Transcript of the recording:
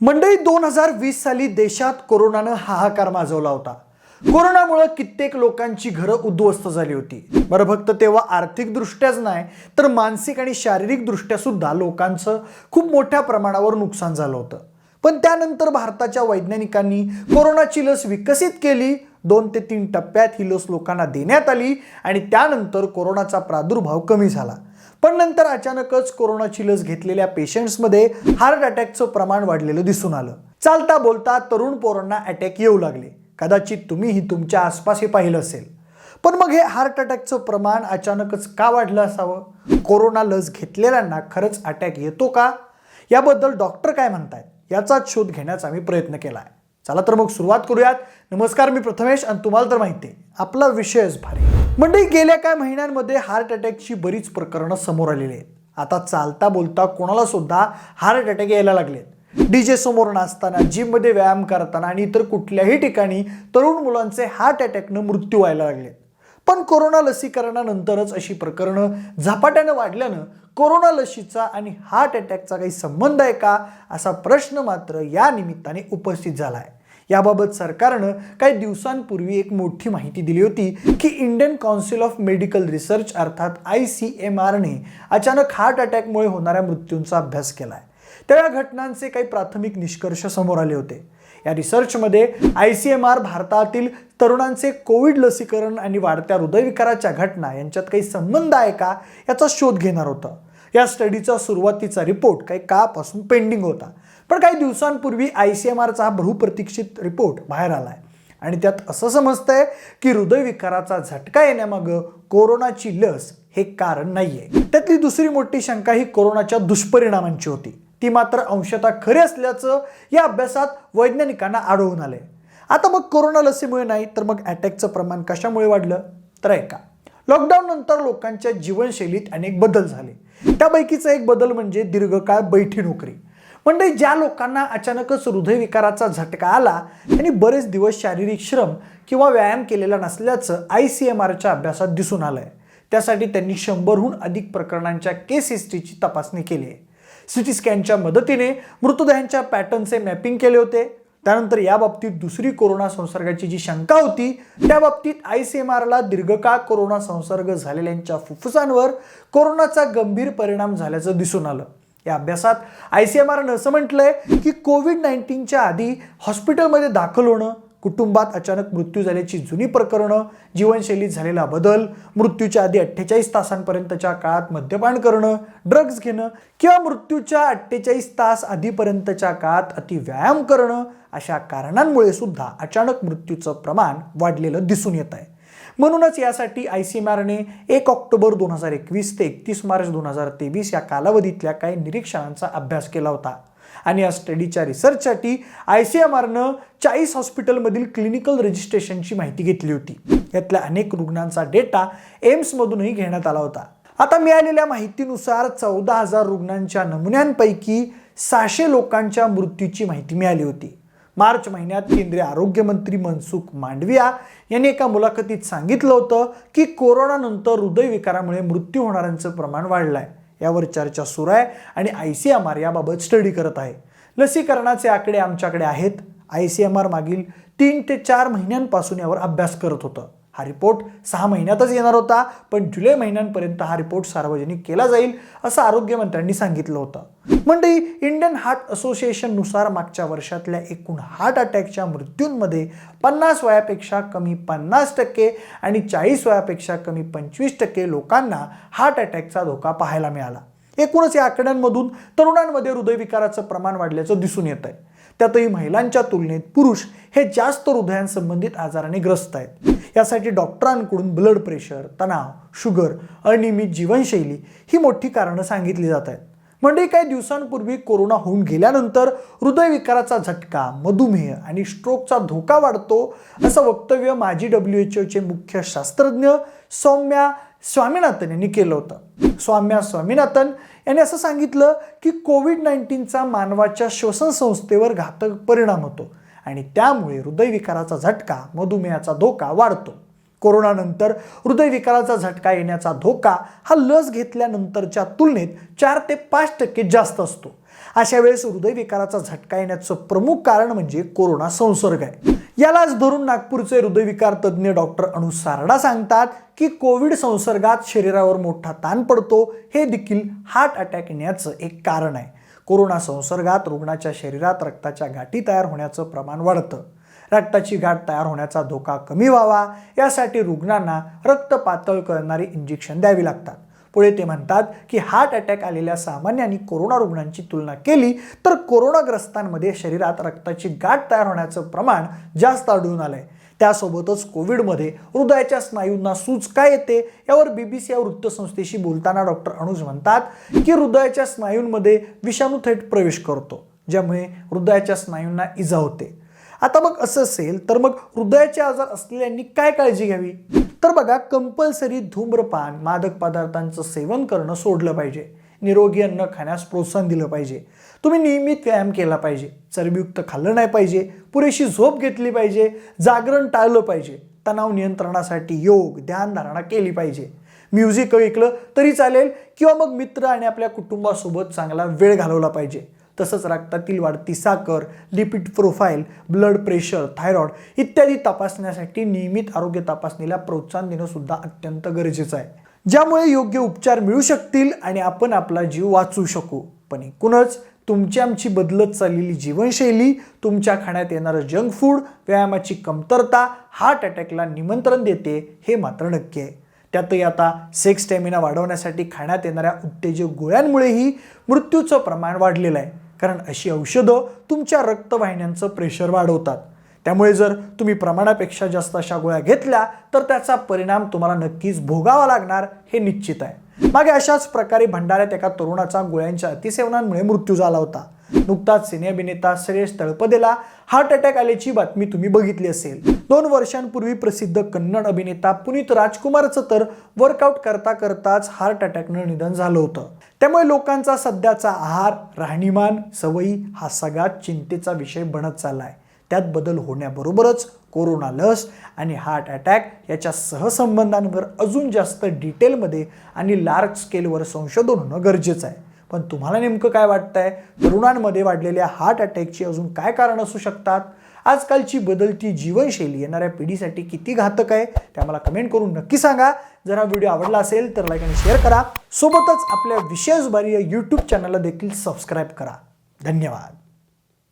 मंडळी दोन हजार वीस साली देशात कोरोनानं हाहाकार माजवला होता. कोरोनामुळे कित्येक लोकांची घरं उद्ध्वस्त झाली होती. बरं फक्त तेव्हा आर्थिकदृष्ट्याच नाही तर मानसिक आणि शारीरिकदृष्ट्या सुद्धा लोकांचं खूप मोठ्या प्रमाणावर नुकसान झालं होतं. पण त्यानंतर भारताच्या वैज्ञानिकांनी कोरोनाची लस विकसित केली. दोन ते तीन टप्प्यात ही लस लोकांना देण्यात आली आणि त्यानंतर कोरोनाचा प्रादुर्भाव कमी झाला. पण नंतर अचानकच कोरोनाची लस घेतलेल्या पेशंट्समध्ये हार्ट अटॅकचं प्रमाण वाढलेलं दिसून आलं. चालता बोलता तरुण पोरांना अटॅक येऊ लागले. कदाचित तुम्हीही तुमच्या आसपास हे पाहिलं असेल. पण मग हे हार्ट अटॅकचं प्रमाण अचानकच का वाढलं असावं? कोरोना लस घेतलेल्यांना खरंच अटॅक येतो का? याबद्दल डॉक्टर काय म्हणतायत? याचाच शोध घेण्याचा मी प्रयत्न केला आहे चला तर मग सुरुवात करूयात. नमस्कार मी प्रथमेश आणि तुम्हाला तर माहिती आहे. आपला विषयच भारी म्हणजे गेल्या काय महिन्यांमध्ये हार्ट अटॅकची बरीच प्रकरणं समोर आलेली आहेत. आता चालता बोलता कोणाला सुद्धा हार्ट अटॅक यायला लागलेत. डीजे समोर नाचताना जिममध्ये व्यायाम करताना आणि इतर कुठल्याही ठिकाणी तरुण मुलांचे हार्ट अटॅकनं मृत्यू व्हायला लागलेत. पण कोरोना लसीकरणानंतरच अशी प्रकरणं झपाट्यानं वाढल्यानं कोरोना लशीचा आणि हार्ट अटॅकचा काही संबंध आहे का असा प्रश्न मात्र या निमित्ताने उपस्थित झाला आहे. याबाबत सरकारनं काही दिवसांपूर्वी एक मोठी माहिती दिली होती की Indian council of medical research अर्थात आय सी एम आरने अचानक हार्ट अटॅकमुळे होणाऱ्या मृत्यूंचा अभ्यास केला आहे त्या घटनांचे काही प्राथमिक निष्कर्ष समोर आले होते. या रिसर्चमध्ये आय सी एम आर भारतातील तरुणांचे कोविड लसीकरण आणि वाढत्या हृदयविकाराच्या घटना यांच्यात काही संबंध आहे का याचा शोध घेणार होतं. या स्टडीचा सुरुवातीचा रिपोर्ट काही काळापासून पेंडिंग होता. पण काही दिवसांपूर्वी आय सी एम आरचा हा बहुप्रतीक्षित रिपोर्ट बाहेर आला आहे आणि त्यात असं समजतंय की हृदयविकाराचा झटका येण्यामागं कोरोनाची लस हे कारण नाही आहे त्यातली दुसरी मोठी शंका ही कोरोनाच्या दुष्परिणामांची होती. ती मात्र अंशतः खरी असल्याचं या अभ्यासात वैज्ञानिकांना आढळून आलंय. आता मग कोरोना लसीमुळे नाही तर मग अटॅकचं प्रमाण कशामुळे वाढलं? तर ऐका लॉकडाऊन नंतर लोकांच्या जीवनशैलीत अनेक बदल झाले. त्यापैकीचा एक बदल म्हणजे दीर्घकाळ बैठी नोकरी. म्हणजे ज्या लोकांना अचानकच हृदयविकाराचा झटका आला त्यांनी बरेच दिवस शारीरिक श्रम किंवा व्यायाम केलेला नसल्याचं आय सी एम आरच्या अभ्यासात दिसून आलंय. त्यासाठी त्यांनी शंभरहून अधिक प्रकरणांच्या केस हिस्ट्रीची तपासणी केली आहे. सिटी स्कॅनच्या मदतीने मृतदेहांच्या पॅटर्नचे मॅपिंग केले होते. त्यानंतर या बाबतीत दुसरी कोरोना संसर्गाची जी शंका होती त्या बाबतीत आय सी एम आरला दीर्घकाळ कोरोना संसर्ग झालेल्यांच्या फुफ्फुसांवर कोरोनाचा गंभीर परिणाम झाल्याचं दिसून आलं. या अभ्यासात आय सी एम आरनं असं म्हटलंय की कोविड नाईन्टीनच्या आधी हॉस्पिटलमध्ये दाखल होणं कुटुंबात अचानक मृत्यू झाल्याची जुनी प्रकरणं जीवनशैलीत झालेला बदल मृत्यूच्या आधी अठ्ठेचाळीस तासांपर्यंतच्या काळात मद्यपान करणं ड्रग्ज घेणं किंवा मृत्यूच्या अठ्ठेचाळीस तास आधीपर्यंतच्या काळात अति व्यायाम करणं अशा कारणांमुळे सुद्धा अचानक मृत्यूचं प्रमाण वाढलेलं दिसून येत आहे. म्हणूनच यासाठी आय सी एम आरने एक ऑक्टोबर दोन हजार एकवीस ते एकतीस मार्च दोन हजार तेवीस या कालावधीतल्या काही निरीक्षणांचा अभ्यास केला होता. आणि या स्टडीच्या रिसर्चसाठी आय सी एम आरनं चाळीस हॉस्पिटलमधील क्लिनिकल रजिस्ट्रेशनची माहिती घेतली होती. यातल्या अनेक रुग्णांचा डेटा एम्समधूनही घेण्यात आला होता. आता मिळालेल्या माहितीनुसार चौदा हजार रुग्णांच्या नमुन्यांपैकी सहाशे लोकांच्या मृत्यूची माहिती मिळाली होती. मार्च महिन्यात केंद्रीय आरोग्यमंत्री मनसुख मांडविया यांनी एका मुलाखतीत सांगितलं होतं की कोरोनानंतर हृदयविकारामुळे मृत्यू होणाऱ्यांचं प्रमाण वाढलं आहे यावर चर्चा सुरू आहे आणि आय सी एम आर याबाबत स्टडी करत आहे. लसीकरणाचे आकडे आमच्याकडे आहेत. आय सी एम आर मागील तीन ते चार महिन्यांपासून यावर अभ्यास करत होतं. हा रिपोर्ट सहा महिन्यातच येणार होता पण जुलै महिन्यांपर्यंत हा रिपोर्ट सार्वजनिक केला जाईल असं आरोग्यमंत्र्यांनी सांगितलं होतं. म्हणजे इंडियन हार्ट असोसिएशननुसार मागच्या वर्षातल्या एकूण हार्ट अटॅकच्या मृत्यूंमध्ये पन्नास वयापेक्षा कमी पन्नास टक्के आणि चाळीस वयापेक्षा कमी पंचवीस टक्के लोकांना हार्ट अटॅकचा धोका पाहायला मिळाला. एकूणच या आकड्यांमधून तरुणांमध्ये हृदयविकाराचं प्रमाण वाढल्याचं दिसून येत आहे त्यातही महिलांच्या तुलनेत पुरुष हे जास्त हृदयांसंबंधित आजाराने ग्रस्त आहेत. यासाठी डॉक्टरांकडून ब्लड प्रेशर तणाव शुगर अनियमित जीवनशैली ही मोठी कारणं सांगितली जात आहेत. म्हणजे काही दिवसांपूर्वी कोरोना होऊन गेल्यानंतर हृदयविकाराचा झटका मधुमेह आणि स्ट्रोकचा धोका वाढतो असं वक्तव्य माजी डब्ल्यू एच ओचे मुख्य शास्त्रज्ञ सौम्या स्वामीनाथन यांनी केलं होतं. स्वाम्या स्वामीनाथन. यांनी असं सांगितलं की कोविड नाईन्टीनचा मानवाच्या श्वसन संस्थेवर घातक परिणाम होतो आणि त्यामुळे हृदयविकाराचा झटका मधुमेहाचा धोका वाढतो. कोरोनानंतर हृदयविकाराचा झटका येण्याचा धोका हा लस घेतल्यानंतरच्या तुलनेत चार ते पाच टक्के जास्त असतो. अशा वेळेस हृदयविकाराचा झटका येण्याचं प्रमुख कारण म्हणजे कोरोना संसर्ग आहे. यालाच धरून नागपूरचे हृदयविकार तज्ज्ञ डॉक्टर अनु सारडा सांगतात की कोविड संसर्गात शरीरावर मोठा ताण पडतो हे देखील हार्ट अटॅक येण्याचं एक कारण आहे. कोरोना संसर्गात रुग्णाच्या शरीरात रक्ताच्या गाठी तयार होण्याचं प्रमाण वाढतं. रक्ताची गाठ तयार होण्याचा धोका कमी व्हावा यासाठी रुग्णांना रक्त पातळ करणारी इंजेक्शन द्यावी लागतात. पुढे ते म्हणतात की हार्ट अटॅक आलेल्या सामान्य आणि कोरोना रुग्णांची तुलना केली तर कोरोनाग्रस्तांमध्ये शरीरात रक्ताची गाठ तयार होण्याचं प्रमाण जास्त आढळून आलंय. त्यासोबतच कोविडमध्ये हृदयाच्या स्नायूंना सूज काय येते यावर बीबीसी या वृत्तसंस्थेशी बोलताना डॉक्टर अनुज म्हणतात की हृदयाच्या स्नायूंमध्ये विषाणू थेट प्रवेश करतो ज्यामुळे हृदयाच्या स्नायूंना इजा होते. आता मग असं असेल तर मग हृदयाचे आजार असलेल्यांनी काय काळजी घ्यावी? तर बघा कंपल्सरी धूम्रपान मादक पदार्थांचं सेवन करणं सोडलं पाहिजे. निरोगी अन्न खाण्यास प्रोत्साहन दिलं पाहिजे. तुम्ही नियमित व्यायाम केला पाहिजे. चरबीयुक्त खाल्लं नाही पाहिजे. पुरेशी झोप घेतली पाहिजे. जागरण टाळलं पाहिजे. तणाव नियंत्रणासाठी योग ध्यानधारणा केली पाहिजे. म्युझिक ऐकलं तरी चालेल किंवा मग मित्र आणि आपल्या कुटुंबासोबत चांगला वेळ घालवला पाहिजे. तसंच रक्तातील वाढती साखर lipid profile blood pressure thyroid इत्यादी तपासण्यासाठी नियमित आरोग्य तपासणीला प्रोत्साहन देणं सुद्धा अत्यंत गरजेचं आहे. ज्यामुळे योग्य उपचार मिळू शकतील आणि आपण आपला जीव वाचू शकू. पण एकूणच तुमची आमची बदलत चाललेली जीवनशैली तुमच्या खाण्यात येणारं जंक फूड व्यायामाची कमतरता हार्ट अटॅकला निमंत्रण देते हे मात्र नक्की आहे. त्यातही आता सेक्स स्टॅमिना वाढवण्यासाठी खाण्यात येणाऱ्या उत्तेजक गोळ्यांमुळेही मृत्यूचं प्रमाण वाढलेलं आहे. कारण अशी औषधं तुमच्या रक्तवाहिन्यांचं प्रेशर वाढवतात. त्यामुळे जर तुम्ही प्रमाणापेक्षा जास्त अशा गोळ्या घेतल्या तर त्याचा परिणाम तुम्हाला नक्कीच भोगावा लागणार हे निश्चित आहे. मागे अशाच प्रकारे भंडाऱ्यात एका तरुणाचा गोळ्यांच्या अतिसेवनांमुळे मृत्यू झाला होता. नुकताच सिने अभिनेता श्रेयस तळपदेला हार्ट अटॅक आल्याची बातमी तुम्ही बघितली असेल. दोन वर्षांपूर्वी प्रसिद्ध कन्नड अभिनेता पुनीत राजकुमारचं तर वर्कआउट करता करताच हार्ट अटॅकनं निधन झालं होतं. त्यामुळे लोकांचा सध्याचा आहार राहणीमान सवयी हा सगळ्यात चिंतेचा विषय बनत चाललाय. त्यात बदल होण्याबरोबरच कोरोना लस आणि हार्ट अटॅक याच्या सहसंबंधांवर अजून जास्त डिटेलमध्ये आणि लार्ज स्केलवर संशोधन होणं गरजेचं आहे. पण तुम्हाला नेमकं काय वाटतंय? तरुणांमध्ये वाढलेल्या हार्ट अटॅकची अजून काय कारण असू शकतात? आजकालची बदलती जीवनशैली येणाऱ्या पिढीसाठी किती घातक आहे? ते आम्हाला कमेंट करून नक्की सांगा. जर हा व्हिडिओ आवडला असेल तर लाईक आणि शेअर करा. सोबतच आपल्या विशेष बारी या यूट्यूब चॅनलला देखील सबस्क्राईब करा. धन्यवाद.